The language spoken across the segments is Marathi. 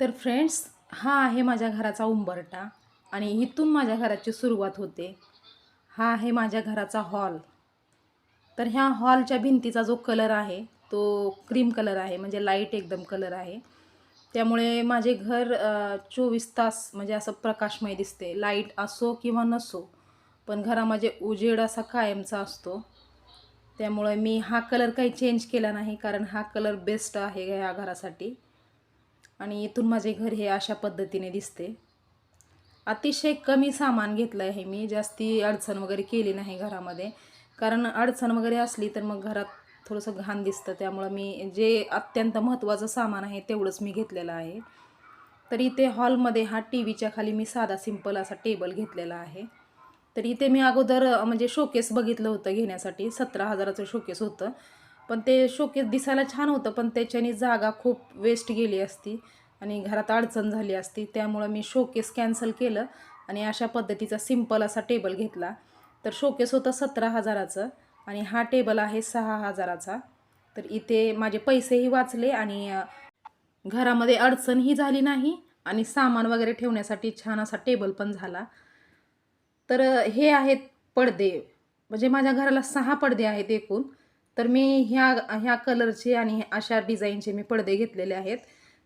तर फ्रेंड्स हा आहे माझ्या घराचा उंबरटा आणि इथून माझ्या घराची सुरुवात होते. हा आहे माझ्या घराचा हॉल. तर ह्या हॉलच्या भिंतीचा जो कलर आहे तो क्रीम कलर आहे म्हणजे लाइट एकदम कलर आहे. त्यामुळे माझे घर चोवीस तास म्हणजे असं प्रकाशमय दिसते. लाइट असो किंवा नसो पण घरामध्ये उजेड असा कायमचा असतो. त्यामुळे मी हा कलर काही चेंज केला नाही कारण हा कलर बेस्ट आहे ह्या घरासाठी. आणि इथून माझे घर हे अशा पद्धतीने दिसते. अतिशय कमी सामान घेतलं आहे मी जास्ती अडचण वगैरे केली नाही घरामध्ये. कारण अडचण वगैरे असली तर मग घरात थोडंसं घाण दिसतं. त्यामुळं मी जे अत्यंत महत्त्वाचं सामान आहे तेवढंच मी घेतलेलं आहे. तर इथे हॉलमध्ये हा टी व्हीच्या खाली मी साधा सिंपल असा टेबल घेतलेला आहे. तर इथे मी अगोदर म्हणजे शोकेस बघितलं होतं घेण्यासाठी. सतरा हजाराचं शोकेस होतं. पण ते शोकेस दिसायला छान होतं पण त्याच्याने जागा खूप वेस्ट गेली असती. आणि घरात अडचण झाली असती त्यामुळं मी शोकेस कॅन्सल केलं आणि अशा पद्धतीचा सिंपल असा टेबल घेतला. तर शोकेस होतं सतरा हजाराचं आणि हा टेबल आहे सहा हजाराचा. तर इथे माझे पैसेही वाचले आणि घरामध्ये अडचणही झाली नाही आणि सामान वगैरे ठेवण्यासाठी छान असा टेबल पण झाला. तर हे आहेत पडदे. म्हणजे माझ्या घराला सहा पडदे आहेत एकूण. तर मी ह्या ह्या कलरचे आणि अशा डिझाईनचे मी पडदे घेतलेले आहेत.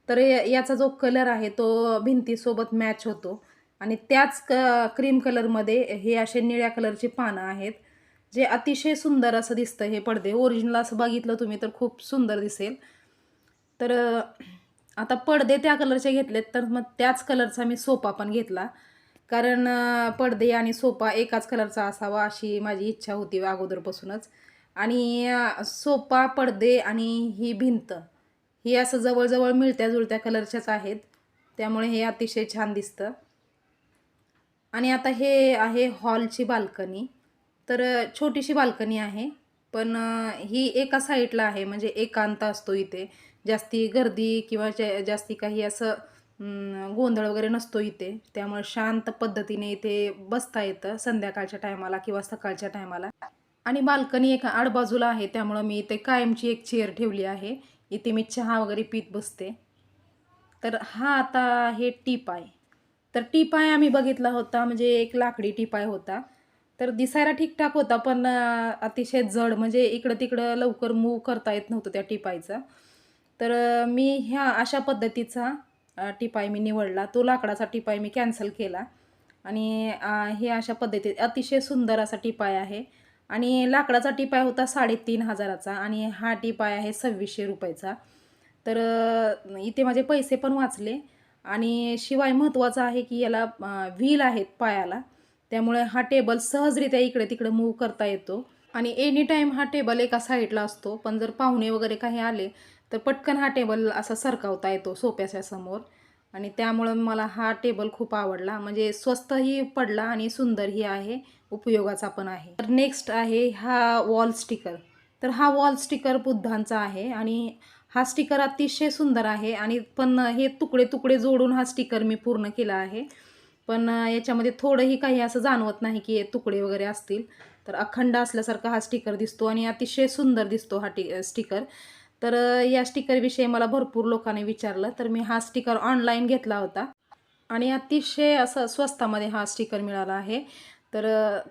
तर याचा जो कलर आहे तो भिंतीसोबत मॅच होतो. आणि त्याच क क्रीम कलरमध्ये हे असे निळ्या कलरचे पानं आहेत जे अतिशय सुंदर असं दिसतं हे पडदे. ओरिजिनल असं बघितलं तुम्ही तर खूप सुंदर दिसेल. तर आता पडदे त्या कलरचे घेतलेत तर मग त्याच कलरचा मी सोफा पण घेतला. कारण पडदे आणि सोफा एकाच कलरचा असावा अशी माझी इच्छा होती अगोदरपासूनच. आणि सोफा पडदे आणि ही भिंत ही असं जवळजवळ मिळत्या जुळत्या कलरच्याच आहेत. त्यामुळे हे अतिशय छान दिसतं. आणि आता हे आहे हॉलची बाल्कनी. तर छोटीशी बाल्कनी आहे पण ही एका साईडला आहे म्हणजे एकांत असतो इथे. जास्ती गर्दी किंवा जास्ती काही असं गोंधळ वगैरे नसतो इथे. त्यामुळे शांत पद्धतीने इथे बसता येतं संध्याकाळच्या टायमाला किंवा सकाळच्या टायमाला. आणि बाल्कनी एका आडबाजूला आहे त्यामुळं मी इथे कायमची एक चेअर ठेवली आहे. इथे मी चहा वगैरे पीत बसते. तर हा आता हे टीपाय. तर टीपाय आम्ही बघितला होता म्हणजे एक लाकडी टीपाय होता. तर दिसायला ठीकठाक होता पण अतिशय जड म्हणजे इकडं तिकडं लवकर मूव करता येत नव्हतं त्या टिपायचा. तर मी ह्या अशा पद्धतीचा टिपाय मी निवडला. तो लाकडाचा टिपाय मी कॅन्सल केला. आणि हे अशा पद्धती अतिशय सुंदर असा टिपाय आहे. आणि लाकडाचा टिपाय होता साडेतीन हजाराचा आणि हा टिपाय आहे सव्वीसशे रुपयाचा. तर इथे माझे पैसे पण वाचले आणि शिवाय महत्त्वाचं आहे की याला व्हील आहेत पायाला. त्यामुळे हा टेबल सहजरित्या इकडे तिकडे मूव्ह करता येतो. आणि एनी टाईम हा टेबल एका साईडला असतो पण जर पाहुणे वगैरे काही आले तर पटकन हा टेबल असा सरकावता येतो सोप्याच्या समोर. आणि त्यामुळं मला हा टेबल खूप आवडला. म्हणजे स्वस्तही पडला आणि सुंदरही आहे. उपयोगाचा पण आहे. तर नेक्स्ट आहे हा वॉल स्टिकर. तर हा वॉल स्टिकर बुद्धांचा आहे आणि हा स्टिकर अतिशय सुंदर आहे आणि पण हे तुकडे तुकडे जोडून हा स्टिकर मी पूर्ण केला आहे. पण याच्यामध्ये थोडंही काही असं जाणवत नाही की हे तुकडे वगैरे असतील. तर अखंड असल्यासारखा हा स्टिकर दिसतो आणि अतिशय सुंदर दिसतो हा टी स्टिकर. तर या स्टिकरविषयी मला भरपूर लोकांनी विचारलं. तर मी हा स्टिकर ऑनलाईन घेतला होता. आणि अतिशय असं स्वस्तामध्ये हा स्टिकर मिळाला आहे. तर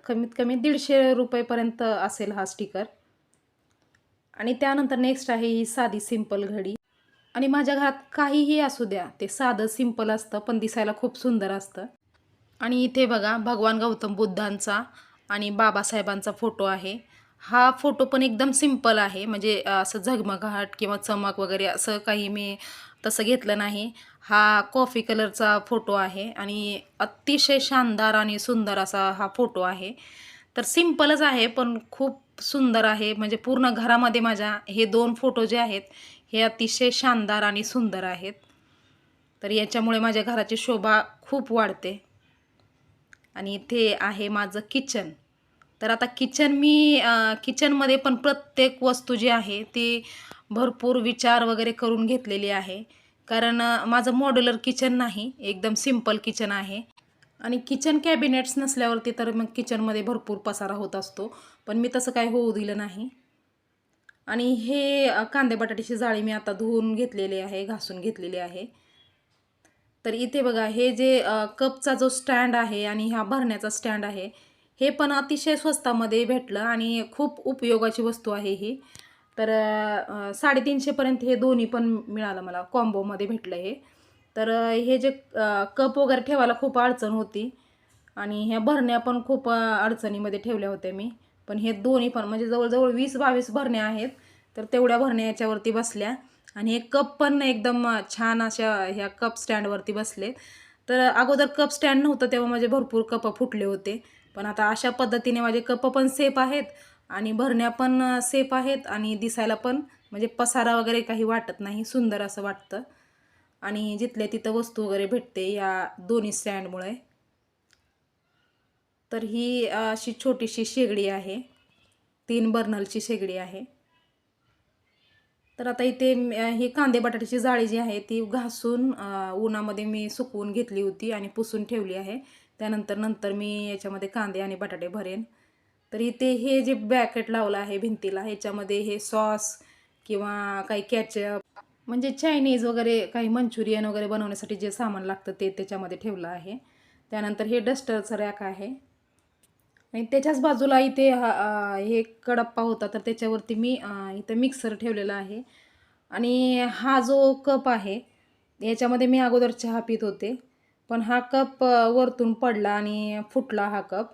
कमीत कमी दीडशे रुपयेपर्यंत असेल हा स्टिकर. आणि त्यानंतर नेक्स्ट आहे ही साधी सिंपल घडी. आणि माझ्या घरात काहीही असू द्या ते साधं सिंपल असतं पण दिसायला खूप सुंदर असतं. आणि इथे बघा भगवान गौतम बुद्धांचा आणि बाबासाहेबांचा फोटो आहे. हा फोटो पण एकदम सिंपल आहे. म्हणजे असं झगमगाट किंवा चमक वगैरे असं काही मी तसं घेतलं नाही. हा कॉफी कलरचा फोटो आहे आणि अतिशय शानदार आणि सुंदर असा हा फोटो आहे. तर सिंपलच आहे पण खूप सुंदर आहे. म्हणजे पूर्ण घरामध्ये माझ्या हे दोन फोटो जे आहेत हे अतिशय शानदार आणि सुंदर आहेत. तर याच्यामुळे माझ्या घराची शोभा खूप वाढते. आणि इथे आहे माझं किचन. तर आता किचन मी किचनमध्ये पण प्रत्येक वस्तू जी आहे ती भरपूर विचार वगैरे करून घेतलेली आहे. कारण माझं मॉड्युलर किचन नाही एकदम सिंपल किचन आहे. आणि किचन कॅबिनेट्स नसल्यावरती तर मग किचनमध्ये भरपूर पसारा होत असतो. पण मी तसं काही होऊ दिलं नाही. आणि हे कांदे बटाट्याची जाळी मी आता धुवून घेतलेली आहे घासून घेतलेली आहे. तर इथे बघा हे जे कपचा जो स्टँड आहे आणि ह्या भरण्याचा स्टँड आहे हे पण अतिशय स्वस्तामध्ये भेटलं आणि खूप उपयोगाची वस्तू आहे ही. तर साडेतीनशेपर्यंत हे दोन्ही पण मिळालं मला कॉम्बोमध्ये भेटलं हे. तर हे जे कप वगैरे ठेवायला खूप अडचण होती आणि ह्या भरण्या पण खूप अडचणीमध्ये ठेवल्या होत्या मी. पण हे दोन्ही पण म्हणजे जवळजवळ वीस बावीस भरण्या आहेत तर तेवढ्या भरण्या याच्यावरती बसल्या. आणि हे कप पण एकदम छान अशा ह्या कप स्टँडवरती बसले तर अगोदर कप स्टँड नव्हतं तेव्हा माझे भरपूर कप फुटले होते. पण आता अशा पद्धतीने माझे कप पण सेफ आहेत आणि भरण्या पण सेफ आहेत आणि दिसायला पण म्हणजे पसारा वगैरे काही वाटत नाही सुंदर असं वाटतं. आणि जिथल्या तिथं वस्तू वगैरे भेटते या दोन्ही स्टँडमुळे. तर ही अशी छोटीशी शेगडी आहे. तीन बर्नलची शेगडी आहे. तर आता इथे ही कांदे बटाट्याची जाळी जी आहे ती घासून उन्हामध्ये मी सुकवून घेतली होती आणि पुसून ठेवली आहे. त्यानंतर नंतर मी याच्यामध्ये कांदे आणि बटाटे भरेन. तर इथे हे जे बॅकेट लावलं आहे भिंतीला ह्याच्यामध्ये हे सॉस किंवा काही कॅचअप म्हणजे चायनीज वगैरे काही मंचुरियन वगैरे बनवण्यासाठी जे सामान लागतं ते त्याच्यामध्ये ठेवलं आहे. त्यानंतर हे डस्टरचं रॅक आहे. आणि त्याच्याच बाजूला इथे हा हे कडप्पा होता तर त्याच्यावरती मी इथं मिक्सर ठेवलेला आहे. आणि हा जो कप आहे याच्यामध्ये मी अगोदर चहा पित होते. पण हा कप वरतून पडला आणि फुटला हा कप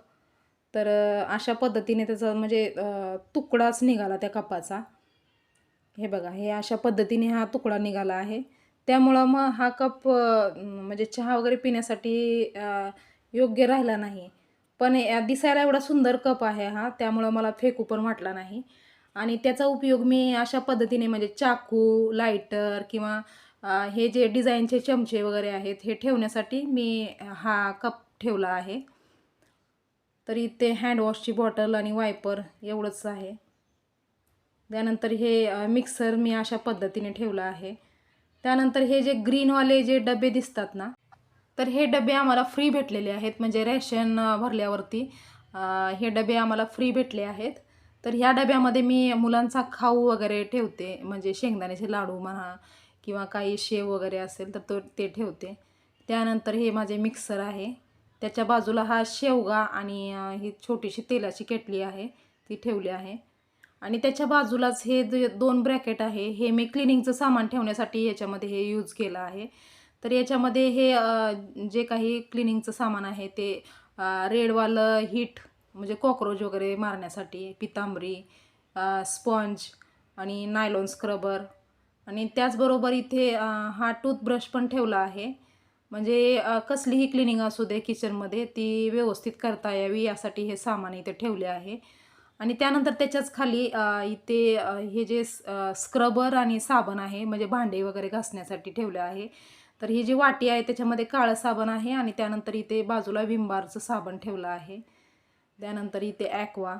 तर अशा पद्धतीने त्याचा म्हणजे तुकडाच निघाला त्या कपाचा हे बघा हे अशा पद्धतीने हा तुकडा निघाला आहे. त्यामुळं मग हा कप म्हणजे चहा वगैरे पिण्यासाठी योग्य राहिला नाही. पण या- दिसायला एवढा सुंदर कप आहे हा त्यामुळं मला फेकू पण वाटला नाही. आणि त्याचा उपयोग मी अशा पद्धतीने म्हणजे चाकू लायटर किंवा हे जे डिझाईनचे चमचे वगैरे आहेत हे ठेवण्यासाठी मी हा कप ठेवला आहे. तरी ते हँडवॉशची बॉटल आणि वायपर एवढंच आहे. त्यानंतर हे मिक्सर मी अशा पद्धतीने ठेवलं आहे. त्यानंतर हे जे ग्रीनवाले जे डबे दिसतात ना तर हे डबे आम्हाला फ्री भेटलेले आहेत. म्हणजे रेशन भरल्यावरती. हे डबे आम्हाला फ्री भेटले आहेत. तर ह्या डब्यामध्ये मी मुलांचा खाऊ वगैरे ठेवते. म्हणजे शेंगदाण्याचे लाडू म्हणा किंवा काही शेव वगैरे असेल तर तो ते ठेवते. त्यानंतर हे माझे मिक्सर आहे. त्याच्या बाजूला हा शेवगा आणि ही छोटीशी तेलाची केटली आहे. ती ठेवली आहे. आणि त्याच्या बाजूलाच हे जे दोन ब्रॅकेट आहे हे मी क्लिनिंगचं सामान ठेवण्यासाठी याच्यामध्ये हे यूज केलं आहे. तर याच्यामध्ये हे जे काही क्लिनिंगचं सामान आहे ते रेडवालं हीट म्हणजे कॉक्रोच वगैरे मारण्यासाठी पितांबरी स्पॉन्ज आणि नायलॉन स्क्रबर. आणि त्याचबरोबर इथे हा टूथब्रश पण ठेवला आहे. म्हणजे कसलीही क्लिनिंग असू दे किचनमध्ये ती व्यवस्थित करता यावी यासाठी हे सामान इथे ठेवले आहे. आणि त्यानंतर त्याच्याच खाली इथे हे जे स्क्रबर आणि साबण आहे म्हणजे भांडे वगैरे घासण्यासाठी ठेवले आहे. तर ही जी वाटी आहे त्याच्यामध्ये काळं साबण आहे आणि त्यानंतर इथे बाजूला विंबारचं साबण ठेवलं आहे. त्यानंतर इथे ॲक्वा.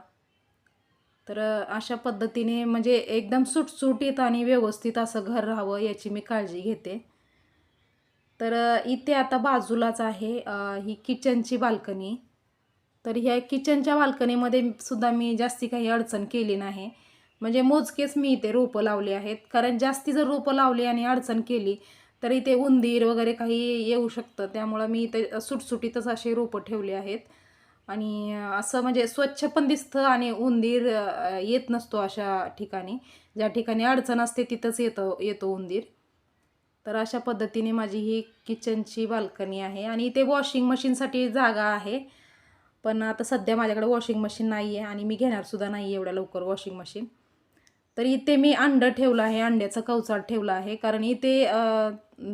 तर अशा पद्धतीने म्हणजे एकदम सुटसुटीत आणि व्यवस्थित असं घर राहावं याची मी काळजी घेते. तर इथे आता बाजूलाच आहे ही किचनची बाल्कनी. तर ह्या किचनच्या बाल्कनीमध्ये सुद्धा मी जास्ती काही अडचण केली नाही. म्हणजे मोजकेच मी इथे रोपं लावली आहेत. कारण जास्ती जर रोपं लावली आणि अडचण केली तर इथे उंदीर वगैरे काही येऊ शकतं. त्यामुळं मी इथे सुटसुटीतच असे रोपं ठेवले आहेत. आणि असं म्हणजे स्वच्छ पण दिसतं आणि उंदीर येत नसतो अशा ठिकाणी. ज्या ठिकाणी अडचण असते तिथंच येतो येतो उंदीर. तर अशा पद्धतीने माझी ही किचनची बाल्कनी आहे. आणि इथे वॉशिंग मशीनसाठी जागा आहे. पण आता सध्या माझ्याकडे वॉशिंग मशीन नाही आहे आणि मी घेणारसुद्धा नाही आहे एवढ्या लवकर वॉशिंग मशीन. तर इथे मी अंडं ठेवलं आहे अंड्याचं कवचाट ठेवलं आहे. कारण इथे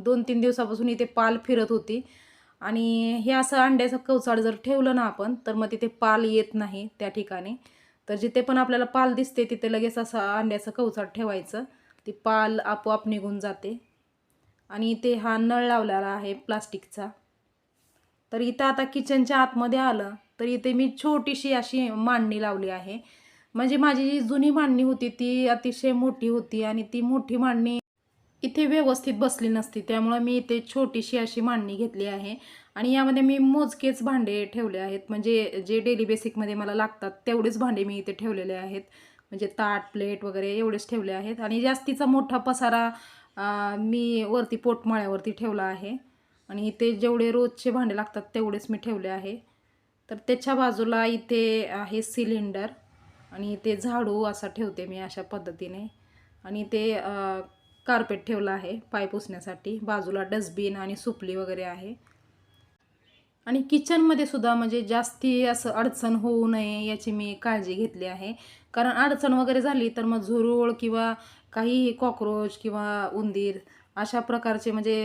दोन तीन दिवसापासून इथे पाल फिरत होती. आणि हे असं अंड्याचं कवचाड जर ठेवलं ना आपण तर मग तिथे पाल येत नाही त्या ठिकाणी. तर जिथे पण आपल्याला पाल दिसते तिथे लगेच असं अंड्याचं कवचाट ठेवायचं. ती पाल आपोआप निघून जाते. आणि इथे हा नळ लावलेला आहे प्लास्टिकचा. तर इथं आता किचनच्या आतमध्ये आलं तर इथे मी छोटीशी अशी मांडणी लावली आहे. म्हणजे माझी जी जुनी मांडणी होती ती अतिशय मोठी होती आणि ती मोठी मांडणी इथे व्यवस्थित बसली नसती. त्यामुळं मी इथे छोटीशी अशी मांडणी घेतली आहे आणि यामध्ये मी मोजकेच भांडे ठेवले आहेत. म्हणजे जे डेली बेसिकमध्ये मला लागतात तेवढेच भांडे मी इथे ठेवलेले आहेत. म्हणजे ताट प्लेट वगैरे एवढेच ठेवले आहेत. आणि जास्तीचा मोठा पसारा मी वरती पोटमाळ्यावरती ठेवला आहे. आणि इथे जेवढे रोजचे भांडे लागतात तेवढेच मी ठेवले आहे. तर त्याच्या बाजूला इथे आहे सिलेंडर. आणि ते झाडू असा ठेवते मी अशा पद्धतीने. आणि ते कार्पेट ठेवलं आहे पाय पुसण्यासाठी. बाजूला डस्टबिन आणि सुपली वगैरे आहे. आणि किचनमध्ये सुद्धा म्हणजे जास्ती असं अडचण होऊ नये याची मी काळजी घेतली आहे. कारण अडचण वगैरे झाली तर मग झुरूळ किंवा काही कॉक्रोच किंवा उंदीर अशा प्रकारचे म्हणजे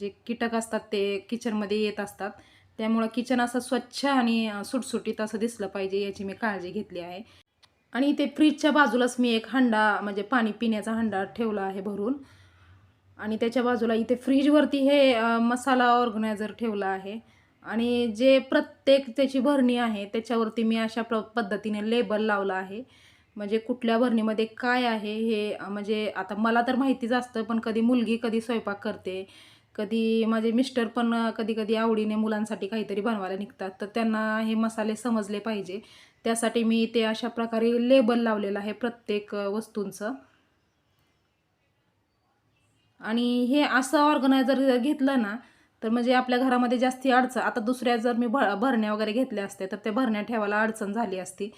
जे कीटक असतात ते किचनमध्ये येत असतात. त्यामुळं किचन असं स्वच्छ आणि सुटसुटीत असं दिसलं पाहिजे याची मी काळजी घेतली आहे. आणि इथे फ्रीजच्या बाजूलाच मी एक हंडा म्हणजे पाणी पिण्याचा हंडा ठेवला आहे भरून. आणि त्याच्या बाजूला इथे फ्रीजवरती हे मसाला ऑर्गनायझर ठेवला आहे. आणि जे प्रत्येक त्याची भरणी आहे त्याच्यावरती मी अशा प्र पद्धतीने लेबल लावलं आहे. म्हणजे कुठल्या भरणीमध्ये काय आहे हे म्हणजे आता मला तर माहितीच असतं पण कधी मुलगी कधी स्वयंपाक करते कधी माझे मिस्टर पण कधी कधी आवडीने मुलांसाठी काहीतरी बनवायला निघतात. तर त्यांना हे मसाले समजले पाहिजे. त्यासाठी मी ते अशा प्रकारे लेबल लावलेलं आहे प्रत्येक वस्तूंचं. आणि हे असं ऑर्गनायझर जर घेतलं ना तर म्हणजे आपल्या घरामध्ये जास्ती अडचण आता दुसऱ्या जर मी भ भरण्या वगैरे घेतल्या असत्या तर त्या भरण्या ठेवायला अडचण झाली असती.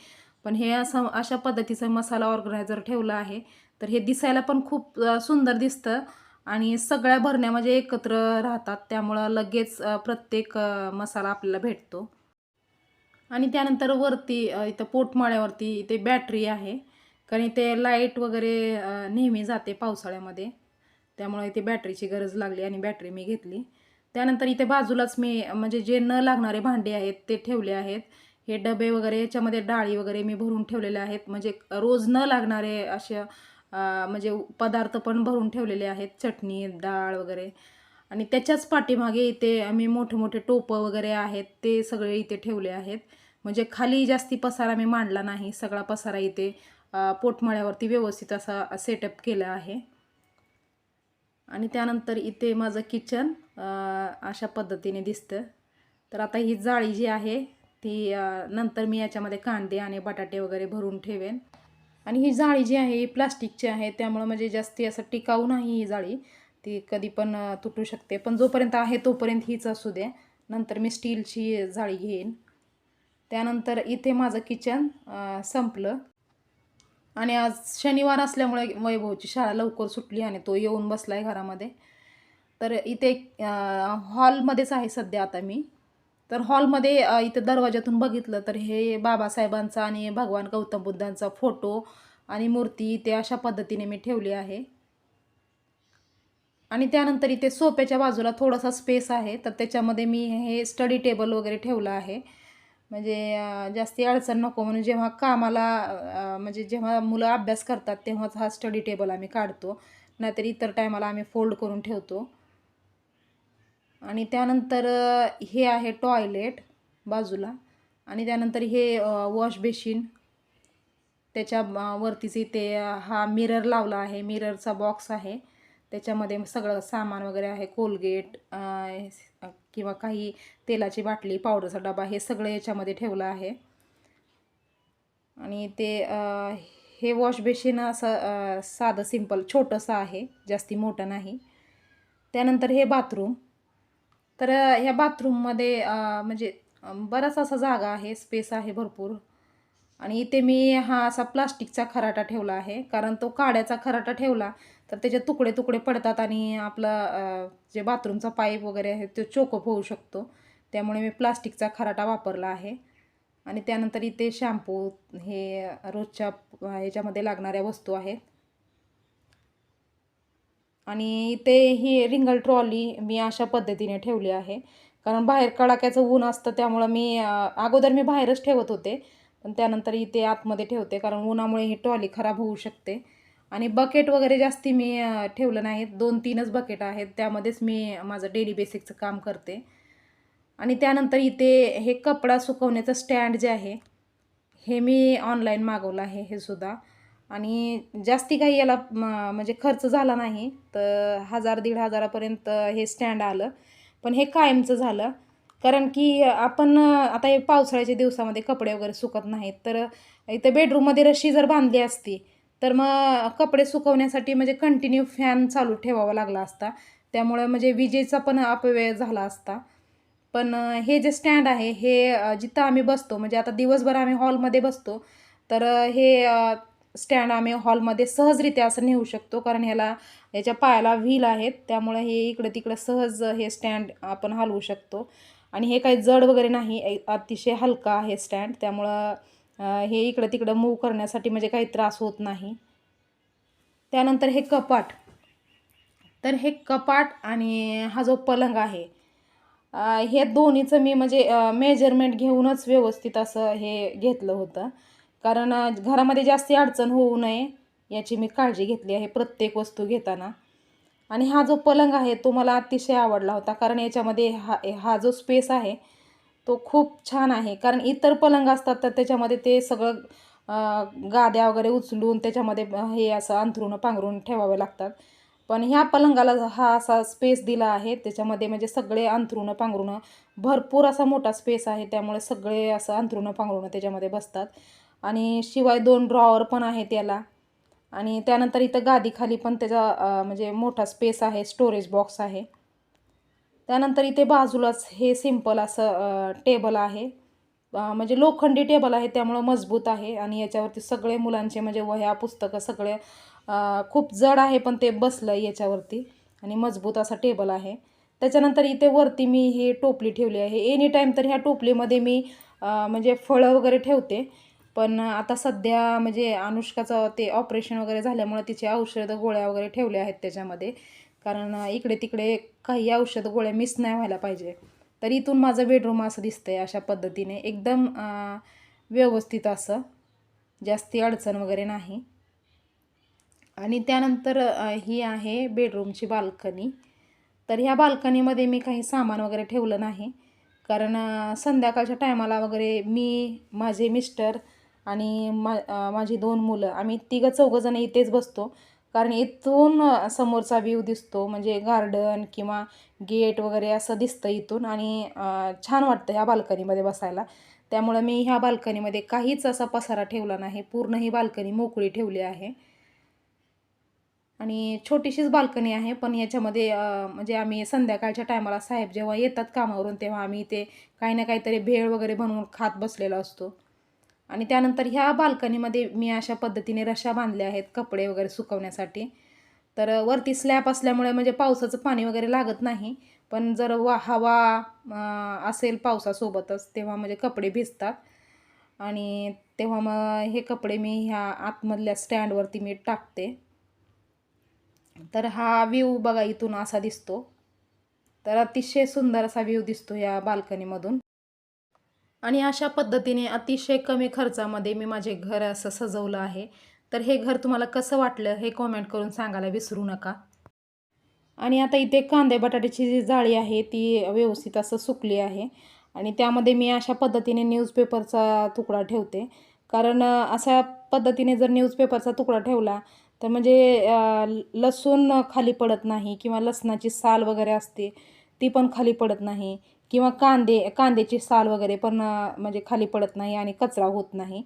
पण हे असं अशा पद्धतीचं मसाला ऑर्गनायझर ठेवलं आहे. तर हे दिसायला पण खूप सुंदर दिसतं. आणि सगळ्या भरण्या म्हणजे एकत्र राहतात त्यामुळं लगेच प्रत्येक मसाला आपल्याला भेटतो. आणि त्यानंतर वरती इथं पोटमाळ्यावरती इथे बॅटरी आहे. कारण इथे लाइट वगैरे नेहमी जाते पावसाळ्यामध्ये. त्यामुळे इथे बॅटरीची गरज लागली आणि बॅटरी मी घेतली. त्यानंतर इथे बाजूलाच मी म्हणजे जे न लागणारे भांडे आहेत ते ठेवले आहेत. हे डबे वगैरे याच्यामध्ये डाळी वगैरे मी भरून ठेवलेले आहेत. म्हणजे रोज न लागणारे अशा म्हणजे पदार्थ पण भरून ठेवलेले आहेत चटणी डाळ वगैरे. आणि त्याच्याच पाठीमागे इथे आम्ही मोठे मोठे टोपं वगैरे आहेत ते सगळे इथे ठेवले आहेत. म्हणजे खाली जास्ती पसारा मी मांडला नाही सगळा पसारा इथे पोटमाळ्यावरती व्यवस्थित असा सेटअप केला आहे. आणि त्यानंतर इथे माझं किचन अशा पद्धतीने दिसतं. तर आता ही जाळी जी आहे ती नंतर मी याच्यामध्ये कांदे आणि बटाटे वगैरे भरून ठेवेन. आणि ही जाळी जी आहे ही प्लास्टिकची आहे त्यामुळं म्हणजे जास्ती असं टिकाऊ नाही ही जाळी. ती कधी पण तुटू शकते. पण जोपर्यंत आहे तोपर्यंत हीच असू द्या नंतर मी स्टीलची जाळी घेईन. त्यानंतर इथे माझं किचन संपलं. आणि आज शनिवार असल्यामुळे वैभवची शाळा लवकर सुटली आणि तो येऊन बसला आहे घरामध्ये. तर इथे हॉलमध्येच आहे सध्या आता मी. तर हॉलमध्ये इथं दरवाजातून बघितलं तर हे बाबासाहेबांचा आणि भगवान गौतम बुद्धांचा फोटो आणि मूर्ती इथे अशा पद्धतीने मी ठेवली आहे. आणि त्यानंतर इथे सोप्याच्या बाजूला थोडासा स्पेस आहे तर त्याच्यामध्ये मी हे स्टडी टेबल वगैरे ठेवलं आहे. म्हणजे जास्ती अडचण नको म्हणून जेव्हा कामाला म्हणजे जेव्हा मुलं अभ्यास करतात तेव्हाच हा स्टडी टेबल आम्ही काढतो. नाहीतर इतर टायमाला आम्ही फोल्ड करून ठेवतो. आणि त्यानंतर हे आहे टॉयलेट बाजूला. आणि त्यानंतर हे वॉश बेसिन. त्याच्या वरतीचे वरतीच इथे हा मिरर लावला आहे. मिररचा बॉक्स आहे. त्याच्यामध्ये सगळं सामान वगैरे आहे. कोलगेट किंवा काही तेलाची बाटली पावडरचा डबा हे सगळं याच्यामध्ये ठेवलं आहे. आणि ते हे वॉश बेसिन असं साधं सिंपल छोटंसं आहे. जास्ती मोठं नाही. त्यानंतर हे बाथरूम. तर ह्या बाथरूममध्ये म्हणजे बराच असा जागा आहे स्पेस आहे भरपूर. आणि इथे मी हा असा प्लास्टिकचा खराटा ठेवला आहे. कारण तो काड्याचा खराटा ठेवला तर त्याचे तुकडे तुकडे पडतात आणि आपला जे बाथरूमचा पाईप वगैरे आहे तो चोकअप होऊ शकतो. त्यामुळे मी प्लास्टिकचा खराटा वापरला आहे. आणि त्यानंतर इथे शॅम्पू हे रोजच्या ह्याच्यामध्ये लागणाऱ्या वस्तू आहेत. आणि ते ही रिंगल ट्रॉली मी अशा पद्धतीने ठेवली आहे. कारण बाहेर कडाक्याचं ऊन असतं त्यामुळं मी अगोदर मी बाहेरच ठेवत होते. पण त्यानंतर इथे आतमध्ये ठेवते कारण उन्हामुळे ही ट्रॉली खराब होऊ शकते. आणि बकेट वगैरे जास्ती मी ठेवलं नाहीत दोन तीनच बकेट आहेत त्यामध्येच मी माझं डेली बेसिकचं काम करते. आणि त्यानंतर इथे हे कपडा सुकवण्याचं स्टँड जे आहे हे मी ऑनलाईन मागवलं आहे हे सुद्धा. आणि जास्ती काही याला म्हणजे खर्च झाला नाही तर हजार दीड हजारापर्यंत हे स्टँड आलं. पण हे कायमचं झालं. कारण की आपण आता हे पावसाळ्याच्या दिवसामध्ये कपडे वगैरे सुकत नाहीत. तर इथं बेडरूममध्ये रशी जर बांधली असती तर मग कपडे सुकवण्यासाठी म्हणजे कंटिन्यू फॅन चालू ठेवावा लागला असता. त्यामुळे म्हणजे विजेचा पण अपव्यय झाला असता. पण हे जे स्टँड आहे हे जिथं आम्ही बसतो म्हणजे आता दिवसभर आम्ही हॉलमध्ये बसतो तर हे स्टँड आम्ही हॉलमध्ये सहजरित्या असं नेऊ शकतो कारण ह्याला याच्या पायाला व्हील आहेत त्यामुळे हे इकडं तिकडं सहज हे स्टँड आपण हलवू शकतो. आणि हे काही जड वगैरे नाही अतिशय हलका आहे स्टँड त्यामुळं हे इकडं तिकडं मूव करण्यासाठी म्हणजे काही त्रास होत नाही. त्यानंतर हे कपाट. तर हे कपाट आणि हा जो पलंग आहे हे दोन्हीचं मी म्हणजे मेजरमेंट घेऊनच व्यवस्थित असं हे घेतलं होतं. कारण घरामध्ये जास्ती अडचण होऊ नये याची मी काळजी घेतली आहे प्रत्येक वस्तू घेताना. आणि हा जो पलंग आहे तो मला अतिशय आवडला होता कारण याच्यामध्ये हा हा जो स्पेस आहे तो खूप छान आहे. कारण इतर पलंग असतात तर त्याच्यामध्ये ते सगळं गाद्या वगैरे उचलून त्याच्यामध्ये हे असं अंथरून पांघरून ठेवावे लागतात. पण ह्या पलंगाला हा असा स्पेस दिला आहे त्याच्यामध्ये म्हणजे सगळे अंथरुणं पांघरुणं भरपूर असा मोठा स्पेस आहे त्यामुळे सगळे असं अंथरुणं पांघरुणं त्याच्यामध्ये बसतात. आणि शिवाय दोन ड्रॉवर पण आहे त्याला आणि त्यानंतर इथं गादीखाली पण त्याचा म्हणजे मोठा स्पेस आहे स्टोरेज बॉक्स आहे. त्यानंतर इथे बाजूलाच हे सिंपल असं टेबल आहे. म्हणजे लोखंडी टेबल आहे त्यामुळं मजबूत आहे. आणि याच्यावरती सगळे मुलांचे म्हणजे वह्या पुस्तकं सगळे खूप जड आहे पण ते बसलं याच्यावरती. आणि मजबूत असा टेबल आहे. त्याच्यानंतर इथे वरती मी ही टोपली ठेवली आहे. एनी टाईम तर ह्या टोपलीमध्ये मी म्हणजे फळं वगैरे ठेवते. पण आता सध्या म्हणजे अनुष्काचं ते ऑपरेशन वगैरे झाल्यामुळे तिचे औषधं गोळ्या वगैरे ठेवल्या आहेत त्याच्यामध्ये. कारण इकडे तिकडे काही औषधं गोळ्या मिस नाही व्हायला पाहिजे. तर इथून माझं बेडरूम असं दिसतं आहे अशा पद्धतीने. एकदम व्यवस्थित असं. जास्ती अडचण वगैरे नाही. आणि त्यानंतर ही आहे बेडरूमची बाल्कनी तर ह्या बाल्कनीमध्ये मी काही सामान वगैरे ठेवलं नाही. कारण संध्याकाळच्या टायमाला वगैरे मी माझे मिस्टर आणि मा माझी दोन मुलं. आम्ही तिघं चौघंजण इथेच बसतो. कारण इथून समोरचा व्ह्यू दिसतो. म्हणजे गार्डन किंवा गेट वगैरे असं दिसतं इथून. आणि छान वाटतं ह्या बाल्कनीमध्ये बसायला. त्यामुळं मी ह्या बाल्कनीमध्ये काहीच असा पसारा ठेवला नाही. पूर्ण ही बाल्कनी मोकळी ठेवली आहे. आणि छोटीशीच बाल्कनी आहे. पण याच्यामध्ये म्हणजे आम्ही संध्याकाळच्या टायमाला साहेब जेव्हा येतात कामावरून तेव्हा आम्ही ते काही ना काहीतरी भेळ वगैरे बनवून खात बसलेलो असतो. आणि त्यानंतर ह्या बाल्कनीमध्ये मी अशा पद्धतीने रशा बांधल्या आहेत कपडे वगैरे सुकवण्यासाठी. तर वरती स्लॅब असल्यामुळे म्हणजे पावसाचं पाणी वगैरे लागत नाही पण जर वा हवा असेल पावसासोबतच तेव्हा म्हणजे कपडे भिजतात. आणि तेव्हा मग हे कपडे मी ह्या आतमधल्या स्टँडवरती मी टाकते. तर हा व्ह्यू बघा इथून असा दिसतो. तर अतिशय सुंदर असा व्ह्यू दिसतो या बाल्कनीमधून. आणि अशा पद्धतीने अतिशय कमी खर्चामध्ये मी माझे घर असं सजवलं आहे. तर हे घर तुम्हाला कसं वाटलं हे कॉमेंट करून सांगायला विसरू नका. आणि आता इथे कांदे बटाट्याची जी जाळी आहे ती व्यवस्थित असं सुकली आहे. आणि त्यामध्ये मी अशा पद्धतीने न्यूजपेपरचा तुकडा ठेवते. कारण अशा पद्धतीने जर न्यूजपेपरचा तुकडा ठेवला तर म्हणजे लसूण खाली पडत नाही किंवा लसणाची साल वगैरे असते ती पण खाली पडत नाही. किंवा कांदे कांद्याची साल वगैरे पण म्हणजे खाली पडत नाही आणि कचरा होत नाही.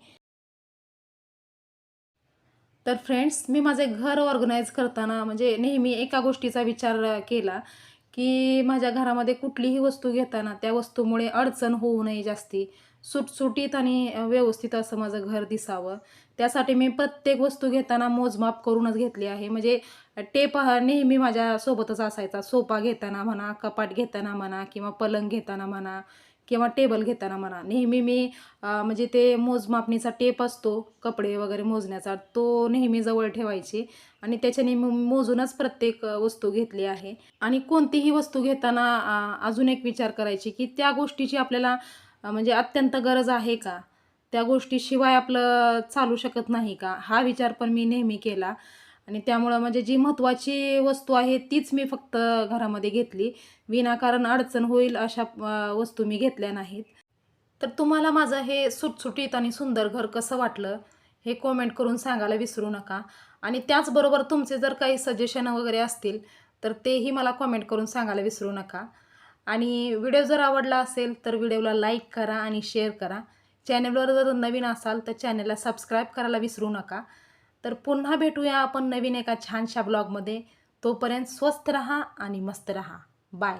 तर फ्रेंड्स मी माझे घर ऑर्गनाईज करताना म्हणजे नेहमी एका गोष्टीचा विचार केला की माझ्या घरामध्ये कुठलीही वस्तू घेताना त्या वस्तूमुळे अडचण होऊ नये जास्ती. सुटसुटीत आणि व्यवस्थित असं माझं घर दिसावं. त्यासाठी मी प्रत्येक वस्तू घेताना मोजमाप करूनच घेतली आहे. म्हणजे टेप हा नेहमी माझ्यासोबतच असायचा. सोफा घेताना म्हणा कपाट घेताना म्हणा किंवा पलंग घेताना म्हणा किंवा टेबल घेताना म्हणा. नेहमी मी म्हणजे ते मोजमापणीचा टेप असतो कपडे वगैरे मोजण्याचा तो नेहमी जवळ ठेवायची. आणि त्याच्याने मोजूनच प्रत्येक वस्तू घेतली आहे. आणि कोणतीही वस्तू घेताना अजून एक विचार करायची की त्या गोष्टीची आपल्याला म्हणजे अत्यंत गरज आहे का? त्या गोष्टीशिवाय आपलं चालू शकत नाही का? हा विचार पण मी नेहमी केला. आणि त्यामुळं म्हणजे जी महत्त्वाची वस्तू आहे तीच मी फक्त घरामध्ये घेतली. विनाकारण अडचण होईल अशा वस्तू मी घेतल्या नाहीत. तर तुम्हाला माझं हे सुटसुटीत आणि सुंदर घर कसं वाटलं हे कॉमेंट करून सांगायला विसरू नका. आणि त्याचबरोबर तुमचे जर काही सजेशन वगैरे असतील तर तेही मला कॉमेंट करून सांगायला विसरू नका. आणि व्हिडिओ जर आवडला असेल तर व्हिडिओला लाईक करा आणि शेअर करा. चॅनलवर जर नवीन असाल तर चॅनलला सबस्क्राईब करायला विसरू नका. तर पुन्हा भेटूया आपण नवीन एका छानशा ब्लॉगमध्ये. तोपर्यंत स्वस्त रहा आणि मस्त रहा. बाय.